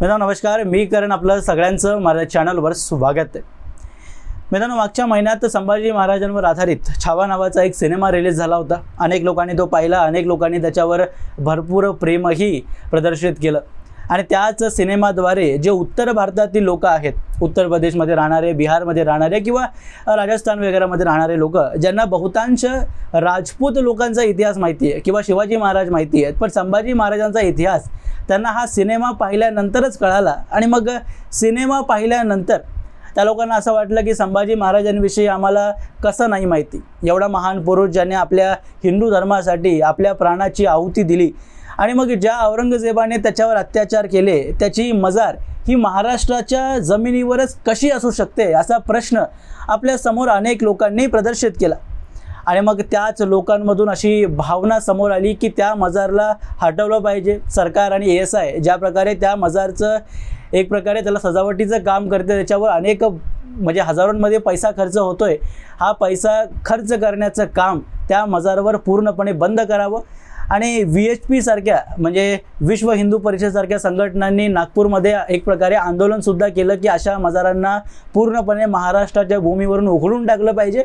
मित्रांनो नमस्कार. मी करण आपलं सगळ्यांचं माझ्या चॅनलवर स्वागत आहे. मित्रांनो मागच्या महिन्यात संभाजी महाराजांवर आधारित छावा नावाचा एक सिनेमा रिलीज झाला होता. अनेक लोकांनी तो पाहिला अनेक लोकांनी त्याच्यावर भरपूर प्रेमही प्रदर्शित केलं. आणि त्याच सिनेमाद्वारे जे उत्तर भारतातील लोक आहेत उत्तर प्रदेशमध्ये राहणारे बिहारमध्ये राहणारे किंवा राजस्थान वगैरेमध्ये राहणारे लोक ज्यांना बहुतांश राजपूत लोकांचा इतिहास माहिती आहे किंवा शिवाजी महाराज माहिती आहेत पण संभाजी महाराजांचा इतिहास त्यांना हा सिनेमा पाहिल्यानंतरच कळाला आणि मग सिनेमा पाहिल्यानंतर त्या लोकांना असं वाटलं की संभाजी महाराजांविषयी आम्हाला कसं नाही माहिती? एवढा महान पुरुष ज्याने आपल्या हिंदू धर्मासाठी आपल्या प्राणाची आहुती दिली आणि मग ज्या औरंगजेबाने त्याच्यावर अत्याचार केले त्याची मजार ही महाराष्ट्राच्या जमिनीवरच कशी असू शकते असा प्रश्न आपल्यासमोर अनेक लोकांनी प्रदर्शित केला. आणि मग त्याच लोकांमधून अशी भावना समोर आली की त्या मजारला हटवलं पाहिजे. सरकार आणि एस आय ज्या प्रकारे त्या मजारचं एक प्रकारे त्याला सजावटीचं काम करते त्याच्यावर अनेक म्हणजे हजारोंमध्ये पैसा खर्च होतोय. हा पैसा खर्च करण्याचं काम त्या मजारवर पूर्णपणे बंद करावं. आणि व्ही एच पी सारख्या म्हणजे विश्व हिंदू परिषदेसारख्या संघटनांनी नागपूरमध्ये एक प्रकारे आंदोलनसुद्धा केलं की अशा मजारांना पूर्णपणे महाराष्ट्राच्या भूमीवरून उघडून टाकलं पाहिजे.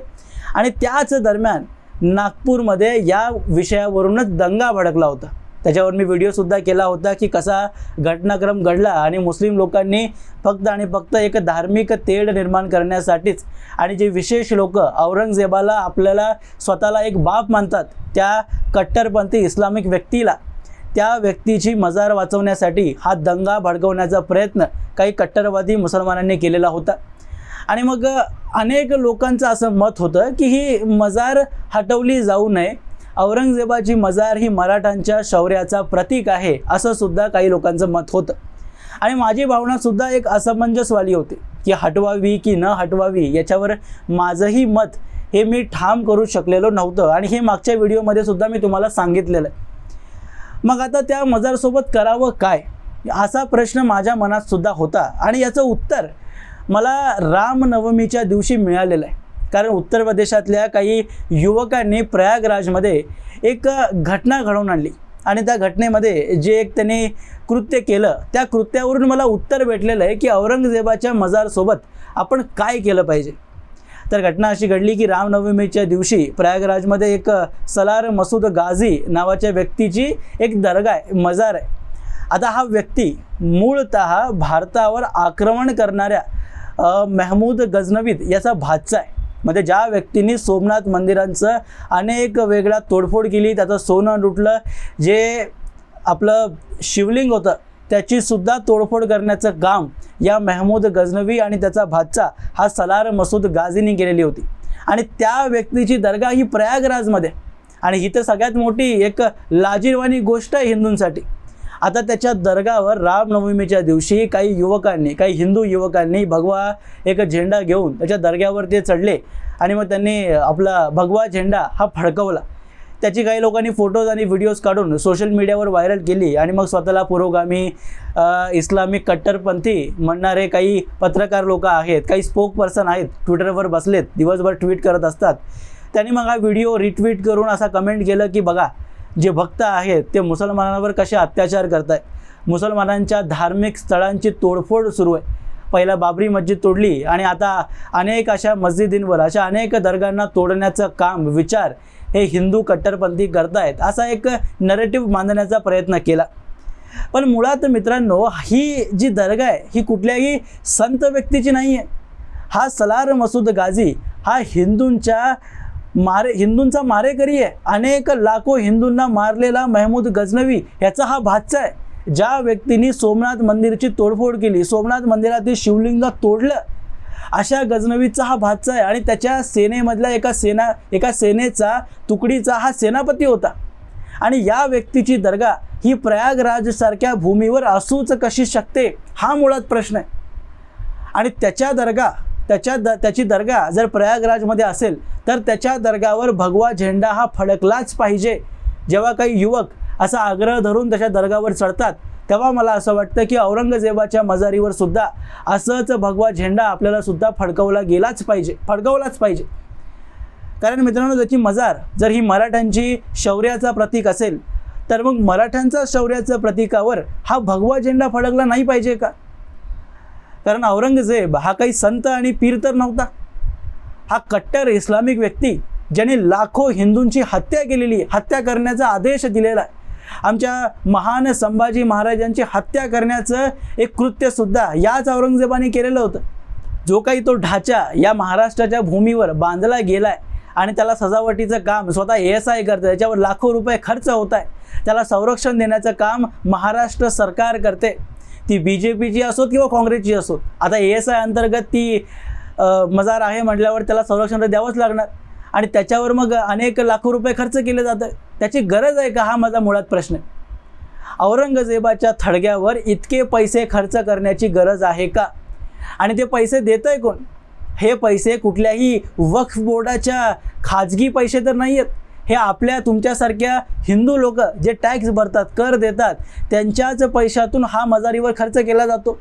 आणि त्याच दरम्यान नागपूरमध्ये या विषयावरूनच दंगा भडकला होता. त्याच्यावर मी व्हिडिओसुद्धा केला होता की कसा घटनाक्रम घडला आणि मुस्लिम लोकांनी फक्त आणि फक्त एक धार्मिक तेढ निर्माण करण्यासाठीच आणि जे विशेष लोक औरंगजेबाला आपल्याला स्वतःला एक बाप मानतात त्या कट्टरपंथी इस्लामिक व्यक्तीला त्या व्यक्तीची मजार वाचवण्यासाठी हा दंगा भडकवण्याचा प्रयत्न काही कट्टरवादी मुसलमानांनी केलेला होता. आणि मग अनेक लोकांचं असं मत होतं की ही मजार हटवली जाऊ नये औरंगजेबाची मजार ही मराठांच्या शौर्याचा प्रतीक आहे असं सुद्धा काही लोकांचं मत होतं. आणि माझी भावनासुद्धा एक असमंजसवाली होती की हटवावी की न हटवावी याच्यावर माझंही मत हे मी ठाम करू शकलेलो नव्हतं आणि हे मागच्या व्हिडिओमध्ये सुद्धा मी तुम्हाला सांगितलेलं आहे. मग आता त्या मजारसोबत करावं काय? असा प्रश्न माझ्या मनात सुद्धा होता आणि याचं उत्तर मला रामनवमीच्या दिवशी मिळालेलं आहे. कारण उत्तर प्रदेशातल्या काही युवकांनी प्रयागराजमध्ये एक घटना घडवून आणली. आणि त्या घटनेमध्ये जे एक त्यांनी कृत्य केलं त्या कृत्यावरून मला उत्तर भेटलेलं आहे की औरंगजेबाच्या मजारसोबत आपण काय केलं पाहिजे. तर घटना अशी घडली की रामनवमीच्या दिवशी प्रयागराजमध्ये एक सलार मसूद गाझी नावाच्या व्यक्तीची एक दर्गा आहे मजार आहे. आता हा व्यक्ती मूळत भारतावर आक्रमण करणाऱ्या महमूद गजनवीद याचा भाचा आहे. म्हणजे ज्या व्यक्तींनी सोमनाथ मंदिरांचं अनेक वेगळा तोडफोड केली त्याचं सोनं लुटलं जे आपलं शिवलिंग होतं त्याची सुद्धा तोडफोड करण्याचं काम या महमूद गजनवी आणि त्याचा भाचा हा सलार मसूद गाझीनी केलेली होती. आणि त्या व्यक्तीची दर्गा ही प्रयागराजमध्ये. आणि ही तर सगळ्यात मोठी एक लाजीरवाणी गोष्ट आहे हिंदूंसाठी. आता त्याच्या दर्गावर रामनवमीच्या दिवशी काही युवकांनी काही हिंदू युवकांनी भगवा एक झेंडा घेऊन त्याच्या दर्ग्यावर ते चढले आणि मग त्यांनी आपला भगवा झेंडा हा फडकवला. त्याची काही लोकांनी फोटोज आणि व्हिडिओज काढून सोशल मीडियावर व्हायरल केली आणि मग स्वतःला पुरोगामी इस्लामिक कट्टरपंथी म्हणणारे काही पत्रकार लोक आहेत काही स्पोक पर्सन आहेत ट्विटरवर बसलेत दिवसभर ट्विट करत असतात. त्यांनी मग हा व्हिडिओ रिट्विट करून असा कमेंट केलं की बघा जे भक्त आहेत ते मुसलमानांवर कसे अत्याचार करत आहेत मुसलमानांच्या धार्मिक स्थळांची तोडफोड सुरू आहे. पहिला बाबरी मस्जिद तोडली आणि आता अनेक अशा मस्जिदींवर अशा अनेक दर्गांना तोडण्याचं काम विचार हे हिंदू कट्टरपंथी करतायत असा एक नरेटिव्ह मांडण्याचा प्रयत्न केला. पण मुळात मित्रांनो ही जी दर्गा आहे ही कुठल्याही संत व्यक्तीची नाही आहे हा सलार मसूद गाझी हा हिंदूंच्या मारे हिंदूंचा मारेकरी आहे. अनेक लाखो हिंदूंना मारलेला महमूद गजनवी ह्याचा हा भाचा आहे. ज्या व्यक्तींनी सोमनाथ मंदिरची तोडफोड केली सोमनाथ मंदिरातील शिवलिंग तोडलं अशा गजनवीचा हा भाचा आहे. आणि त्याच्या सेनेमधल्या एका सेना एका सेनेचा तुकडीचा हा सेनापती होता. आणि या व्यक्तीची दर्गा ही प्रयागराजसारख्या भूमीवर असूच कशी शकते हा मुळात प्रश्न आहे. आणि त्याच्या दर्गा त्याच्या द त्याची दर्गा जर प्रयागराजमध्ये असेल तर त्याच्या दर्गावर भगवा झेंडा हा फडकलाच पाहिजे. जेव्हा काही युवक असा आग्रह धरून त्याच्या दर्गावर चढतात तेव्हा मला असं वाटतं की औरंगजेबाच्या मजारीवर सुद्धा असंच भगवा झेंडा आपल्याला सुद्धा फडकवला गेलाच पाहिजे फडकवलाच पाहिजे. कारण मित्रांनो त्याची मजार जर ही मराठ्यांची शौर्याचा प्रतीक असेल तर मग मराठ्यांचा शौर्याचं प्रतीकावर हा भगवा झेंडा फडकला नाही पाहिजे का? कारण औरंगजेब हा काही संत आणि पीर तर नव्हता. हा कट्टर इस्लामिक व्यक्ती ज्याने लाखो हिंदूंची हत्या केलेली हत्या करण्याचा आदेश दिलेला आहे. आमच्या महान संभाजी महाराजांची हत्या करण्याचं एक कृत्यसुद्धा याच औरंगजेबाने केलेलं होतं. जो काही तो ढाचा या महाराष्ट्राच्या भूमीवर बांधला गेला आहे आणि त्याला सजावटीचं काम स्वतः ए एस आय करतं त्याच्यावर लाखो रुपये खर्च होत आहे त्याला संरक्षण देण्याचं काम महाराष्ट्र सरकार करते. ती बी जे पीची असोत किंवा काँग्रेसची असोत आता ए एस आय अंतर्गत ती मजार आहे म्हटल्यावर त्याला संरक्षण तर द्यावंच लागणार. आणि त्याच्यावर मग अनेक लाखो रुपये खर्च केले जातं त्याची गरज आहे का? हा माझा मुळात प्रश्न आहे. औरंगजेबाच्या थडग्यावर इतके पैसे खर्च करण्याची गरज आहे का? आणि ते पैसे देत आहे कोण? हे पैसे कुठल्याही वक्फ बोर्डाच्या खाजगी पैसे तर नाही आहेत हे आपल्या तुमच्यासारख्या हिंदू लोक जे टॅक्स भरतात कर देतात त्यांच्याच पैशातून हा मजारीवर खर्च केला जातो.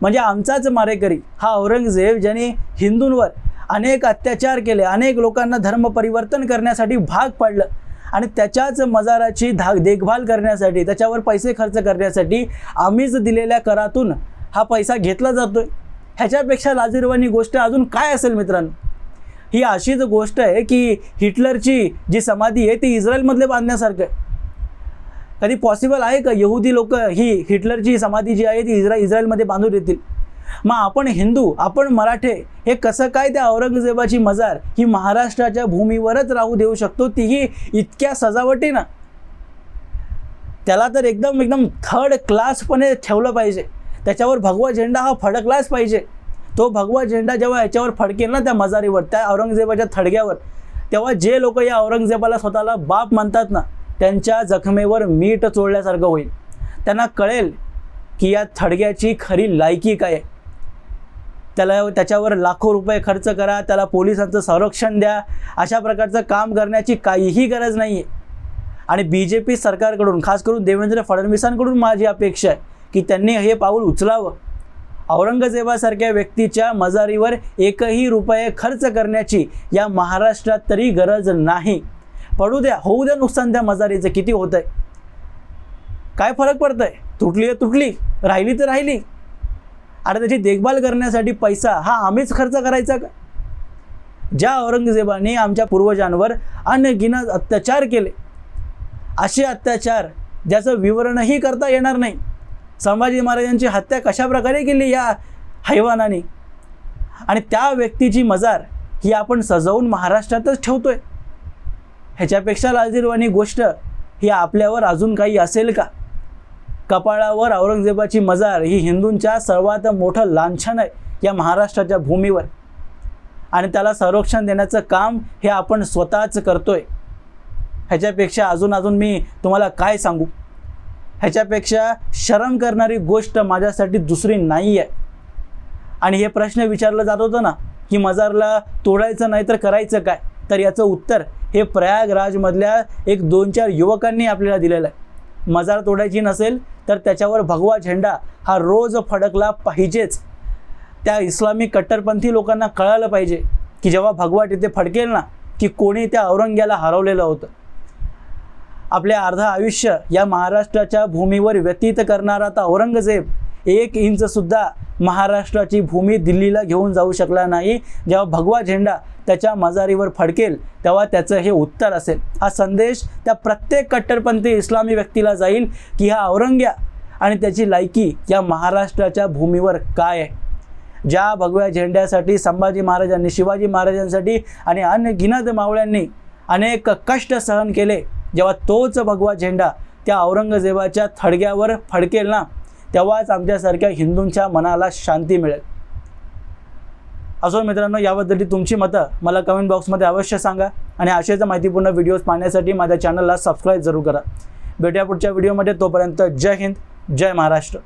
म्हणजे आमचाच मारेकरी हा औरंगजेब ज्याने हिंदूंवर अनेक अत्याचार केले अनेक लोकांना धर्म परिवर्तन करण्यासाठी भाग पाडलं आणि त्याच्याच मजाराची धाक देखभाल करण्यासाठी त्याच्यावर पैसे खर्च करण्यासाठी आम्हीच दिलेल्या करातून हा पैसा घेतला जातोय. ह्याच्यापेक्षा लाजीरवाणी गोष्ट अजून काय असेल मित्रांनो? ही अशीच गोष्ट आहे की हिटलरची जी समाधी आहे ती इस्रायलमधले बांधण्यासारखं आहे. कधी पॉसिबल आहे का यहुदी लोक ही हिटलरची समाधी जी आहे ती इस्रा इस्रायलमध्ये बांधून येतील? मग आपण हिंदू आपण मराठे हे कसं काय त्या औरंगजेबाची मजार ही महाराष्ट्राच्या भूमीवरच राहू देऊ शकतो? तीही इतक्या सजावटीनं. त्याला तर एकदम एकदम थर्ड क्लासपणे ठेवलं पाहिजे. त्याच्यावर भगवा झेंडा हा फडकलाच पाहिजे. तो भगवा झेंडा जेव्हा याच्यावर फडकेल ना त्या मजारीवर त्या औरंगजेबाच्या थडग्यावर तेव्हा जे लोक या औरंगजेबाला स्वतःला बाप म्हणतात ना त्यांच्या जखमेवर मीठ चोळल्यासारखं होईल. त्यांना कळेल की या थडग्याची खरी लायकी काय त्याला त्याच्यावर लाखो रुपये खर्च करा त्याला पोलिसांचं संरक्षण द्या अशा प्रकारचं काम करण्याची काहीही गरज नाही आहे आणि बी जे पी सरकारकडून खास करून देवेंद्र फडणवीसांकडून माझी अपेक्षा आहे की त्यांनी हे पाऊल उचलावं. औरंगजेबासारख्या व्यक्तीच्या मजारीवर एकही रुपये खर्च करण्याची या महाराष्ट्रात तरी गरज नाही. पडू द्या होऊ द्या नुकसान त्या मजारीचं किती होत आहे काय फरक पडत आहे तुटली तर तुटली राहिली तर राहिली. आणि त्याची देखभाल करण्यासाठी पैसा हा आम्हीच खर्च करायचा का? ज्या औरंगजेबाने आमच्या पूर्वजांवर अनगिनत अत्याचार केले असे अत्याचार ज्याचं विवरणही करता येणार नाही. संभाजी महाराजांची हत्या कशा प्रकारे केली या हैवानाने? आणि त्या व्यक्तीची मजार ही आपण सजवून महाराष्ट्रातच ठेवतोय. ह्याच्यापेक्षा लाजीरवाणी गोष्ट ही आपल्यावर अजून काही असेल का? कपाळावर औरंगजेबाची मजार ही हिंदूंच्या सर्वात मोठं लांछन आहे या महाराष्ट्राच्या भूमीवर. आणि त्याला संरक्षण देण्याचं काम हे आपण स्वतःच करतोय. ह्याच्यापेक्षा अजून अजून मी तुम्हाला काय सांगू? ह्याच्यापेक्षा शरम करणारी गोष्ट माझ्यासाठी दुसरी नाही आहे. आणि हे प्रश्न विचारलं जात होतं ना की मजारला तोडायचं नाही तर करायचं काय? तर याचं उत्तर हे प्रयागराजमधल्या एक दोन चार युवकांनी आपल्याला दिलेलं आहे. मजार तोडायची नसेल तर त्याच्यावर भगवा झेंडा हा रोज फडकला पाहिजेच. त्या इस्लामिक कट्टरपंथी लोकांना कळालं पाहिजे की जेव्हा भगवा तिथे फडकेल ना की कोणी त्या औरंग्याला हरवलेलं होतं. आपले अर्ध आयुष्य या महाराष्ट्राच्या भूमीवर व्यतीत करणारा आता औरंगजेब एक इंचसुद्धा महाराष्ट्राची भूमी दिल्लीला घेऊन जाऊ शकला नाही. जेव्हा भगवा झेंडा त्याच्या मजारीवर फडकेल तेव्हा त्याचं हे उत्तर असेल. हा संदेश त्या प्रत्येक कट्टरपंथी इस्लामी व्यक्तीला जाईल की हा औरंग्या आणि त्याची लायकी या महाराष्ट्राच्या भूमीवर काय आहे? ज्या भगव्या झेंड्यासाठी संभाजी महाराजांनी शिवाजी महाराजांसाठी आणि अनगिनत मावळ्यांनी अनेक कष्ट सहन केले जेव्हा तोच भगवा झेंडा त्या औरंगजेबाच्या थडग्यावर फडकेल ना? तेव्हाच आमच्यासारख्या हिंदूंच्या मनाला शांती मिळेल. असो मित्रांनो याबद्दलची तुमची मतं मला कमेंट बॉक्समध्ये अवश्य सांगा आणि असेच माहितीपूर्ण व्हिडिओज पाहण्यासाठी माझ्या चॅनलला सबस्क्राईब जरूर करा. भेटूया पुढच्या व्हिडिओमध्ये तोपर्यंत जय हिंद जय महाराष्ट्र.